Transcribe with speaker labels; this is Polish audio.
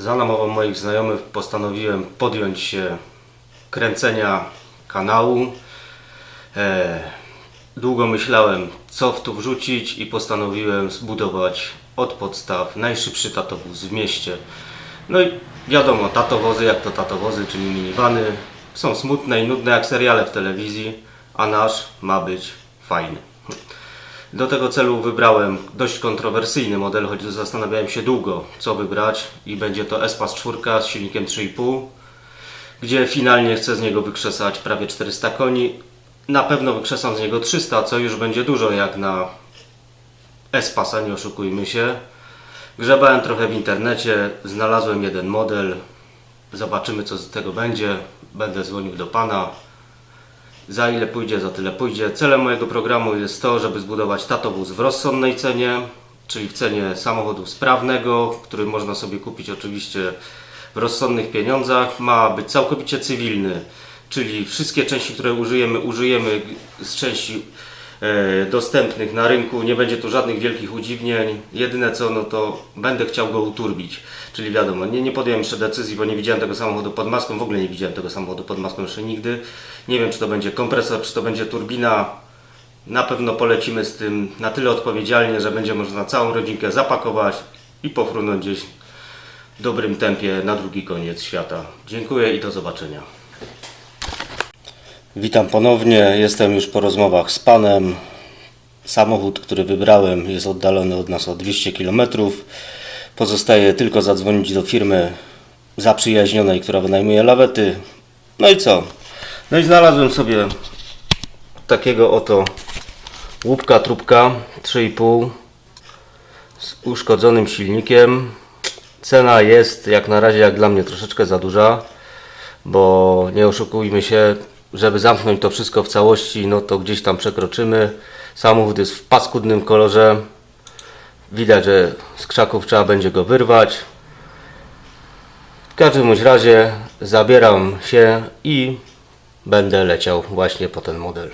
Speaker 1: Za namową moich znajomych postanowiłem podjąć się kręcenia kanału. E, długo myślałem, co w to wrzucić i postanowiłem zbudować od podstaw najszybszy tatowóz w mieście. No i wiadomo, tatowozy jak to tatowozy, czyli minivany, są smutne i nudne jak seriale w telewizji, a nasz ma być fajny. Do tego celu wybrałem dość kontrowersyjny model, choć zastanawiałem się długo, co wybrać i będzie to Espas 4 z silnikiem 3,5, gdzie finalnie chcę z niego wykrzesać prawie 400 koni. Na pewno wykrzesam z niego 300, co już będzie dużo jak na Espasa, nie oszukujmy się. Grzebałem trochę w internecie, znalazłem jeden model, zobaczymy co z tego będzie, będę dzwonił do Pana. Za ile pójdzie, za tyle pójdzie. Celem mojego programu jest to, żeby zbudować tatowóz w rozsądnej cenie, czyli w cenie samochodu sprawnego, który można sobie kupić oczywiście w rozsądnych pieniądzach. Ma być całkowicie cywilny, czyli wszystkie części, które użyjemy, użyjemy z części dostępnych na rynku. Nie będzie tu żadnych wielkich udziwnień. Jedyne co, no to będę chciał go uturbić. Czyli wiadomo, nie, nie podjąłem jeszcze decyzji, bo nie widziałem tego samochodu pod maską. W ogóle nie widziałem tego samochodu pod maską jeszcze nigdy. Nie wiem, czy to będzie kompresor, czy to będzie turbina. Na pewno polecimy z tym na tyle odpowiedzialnie, że będzie można całą rodzinkę zapakować i pofrunąć gdzieś w dobrym tempie na drugi koniec świata. Dziękuję i do zobaczenia. Witam ponownie. Jestem już po rozmowach z panem. Samochód, który wybrałem, jest oddalony od nas o 200 km. Pozostaje tylko zadzwonić do firmy zaprzyjaźnionej, która wynajmuje lawety. No i co? No i znalazłem sobie takiego oto łupka trubka 3,5 z uszkodzonym silnikiem. Cena jest jak na razie jak dla mnie troszeczkę za duża, bo nie oszukujmy się, żeby zamknąć to wszystko w całości, no to gdzieś tam przekroczymy. Samochód jest w paskudnym kolorze. Widać, że z krzaków trzeba będzie go wyrwać. W każdym razie zabieram się i będę leciał właśnie po ten model.